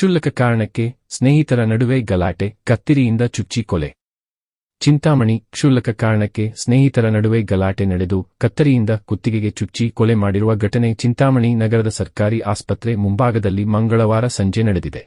ಕ್ಷುಲ್ಲಕ ಕಾರಣಕ್ಕೆ ಸ್ನೇಹಿತರ ನಡುವೆ ಗಲಾಟೆ, ಕತ್ತಿರಿಯಿಂದ ಚುಚ್ಚಿ ಕೊಲೆ. ಚಿಂತಾಮಣಿ, ಕ್ಷುಲ್ಲಕ ಕಾರಣಕ್ಕೆ ಸ್ನೇಹಿತರ ನಡುವೆ ಗಲಾಟೆ ನಡೆದು ಕತ್ತರಿಯಿಂದ ಕುತ್ತಿಗೆಗೆ ಚುಚ್ಚಿ ಕೊಲೆ ಮಾಡಿರುವ ಘಟನೆ ಚಿಂತಾಮಣಿ ನಗರದ ಸರ್ಕಾರಿ ಆಸ್ಪತ್ರೆ ಮುಂಭಾಗದಲ್ಲಿ ಮಂಗಳವಾರ ಸಂಜೆ ನಡೆದಿದೆ.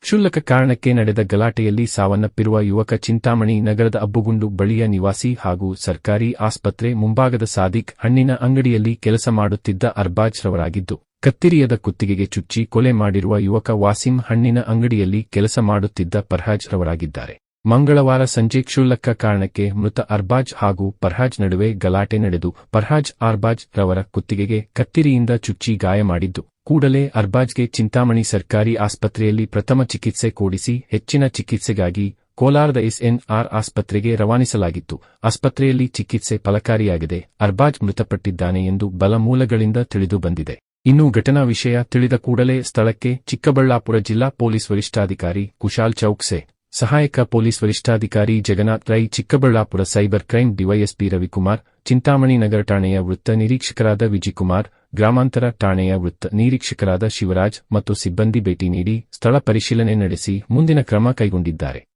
ಕ್ಷುಲ್ಲಕ ಕಾರಣಕ್ಕೆ ನಡೆದ ಗಲಾಟೆಯಲ್ಲಿ ಸಾವನ್ನಪ್ಪಿರುವ ಯುವಕ ಚಿಂತಾಮಣಿ ನಗರದ ಅಬ್ಬುಗುಂಡು ಬಳಿಯ ನಿವಾಸಿ ಹಾಗೂ ಸರ್ಕಾರಿ ಆಸ್ಪತ್ರೆ ಮುಂಭಾಗದ ಸಾದಿಕ್ ಹಣ್ಣಿನ ಅಂಗಡಿಯಲ್ಲಿ ಕೆಲಸ ಮಾಡುತ್ತಿದ್ದ ಅರ್ಬಾಜ್ ರವರಾಗಿದ್ದು ಕತ್ತಿರಿಯದ ಕುತ್ತಿಗೆಗೆ ಚುಚ್ಚಿ ಕೊಲೆ ಮಾಡಿರುವ ಯುವಕ ವಾಸಿಂ ಹಣ್ಣಿನ ಅಂಗಡಿಯಲ್ಲಿ ಕೆಲಸ ಮಾಡುತ್ತಿದ್ದ ಪರ್ಹಾಜ್ ರವರಾಗಿದ್ದಾರೆ. ಮಂಗಳವಾರ ಸಂಜೆ ಕ್ಷುಲ್ಲಕ ಕಾರಣಕ್ಕೆ ಮೃತ ಅರ್ಬಾಜ್ ಹಾಗೂ ಪರ್ಹಾಜ್ ನಡುವೆ ಗಲಾಟೆ ನಡೆದು ಪರ್ಹಾಜ್ ಅರ್ಬಾಜ್ ರವರ ಕುತ್ತಿಗೆಗೆ ಕತ್ತಿರಿಯಿಂದ ಚುಚ್ಚಿ ಗಾಯ ಮಾಡಿದ್ದು, ಕೂಡಲೇ ಅರ್ಬಾಜ್ಗೆ ಚಿಂತಾಮಣಿ ಸರ್ಕಾರಿ ಆಸ್ಪತ್ರೆಯಲ್ಲಿ ಪ್ರಥಮ ಚಿಕಿತ್ಸೆ ಕೊಡಿಸಿ ಹೆಚ್ಚಿನ ಚಿಕಿತ್ಸೆಗಾಗಿ ಕೋಲಾರದ ಎಸ್ಎನ್ಆರ್ ಆಸ್ಪತ್ರೆಗೆ ರವಾನಿಸಲಾಗಿತ್ತು. ಆಸ್ಪತ್ರೆಯಲ್ಲಿ ಚಿಕಿತ್ಸೆ ಫಲಕಾರಿಯಾಗಿದೆ. ಅರ್ಬಾಜ್ ಮೃತಪಟ್ಟಿದ್ದಾನೆ ಎಂದು ಬಲಮೂಲಗಳಿಂದ ತಿಳಿದು ಬಂದಿದೆ. ಇನ್ನು ಘಟನಾ ವಿಷಯ ತಿಳಿದ ಕೂಡಲೇ ಸ್ಥಳಕ್ಕೆ ಚಿಕ್ಕಬಳ್ಳಾಪುರ ಜಿಲ್ಲಾ ಪೊಲೀಸ್ ವರಿಷ್ಠಾಧಿಕಾರಿ ಕುಶಾಲ್ ಚೌಕ್ಸೆ, ಸಹಾಯಕ ಪೊಲೀಸ್ ವರಿಷ್ಠಾಧಿಕಾರಿ Jagannath Rai, Chikkaballapura cyber crime DYSP Ravikumar, Chintamani ನಗರ ಠಾಣೆಯ ವೃತ್ತ ನಿರೀಕ್ಷಕರಾದ ವಿಜಿಕುಮಾರ್, ಗ್ರಾಮಾಂತರ ಠಾಣೆಯ ವೃತ್ತ ನಿರೀಕ್ಷಕರಾದ ಶಿವರಾಜ್ ಮತ್ತು ಸಿಬ್ಬಂದಿ ಭೇಟಿ ನೀಡಿ ಸ್ಥಳ ಪರಿಶೀಲನೆ ನಡೆಸಿ ಮುಂದಿನ ಕ್ರಮ ಕೈಗೊಂಡಿದ್ದಾರೆ.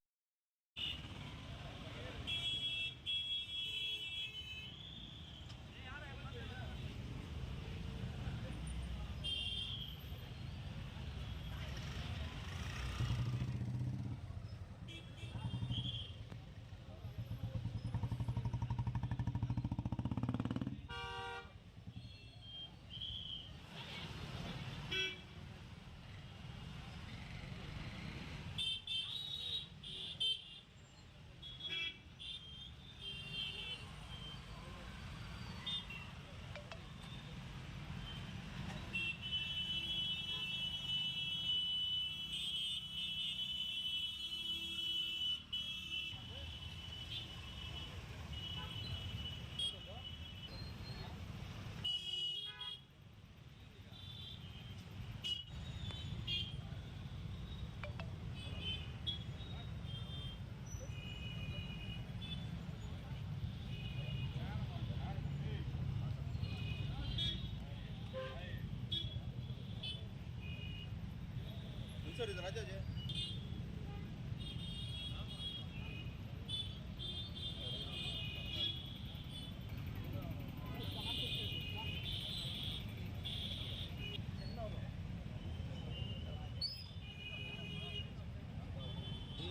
સોરી રાજા છે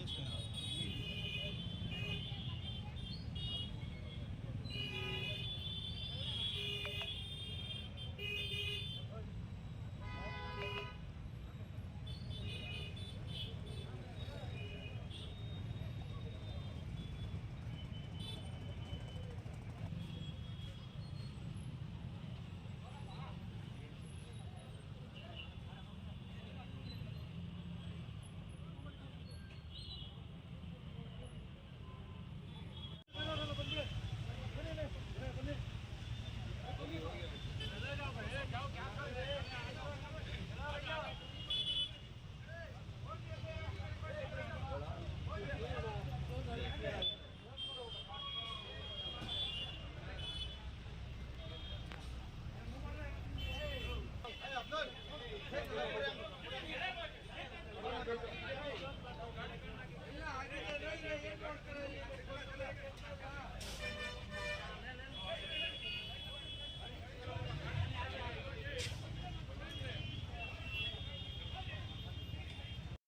Thank you.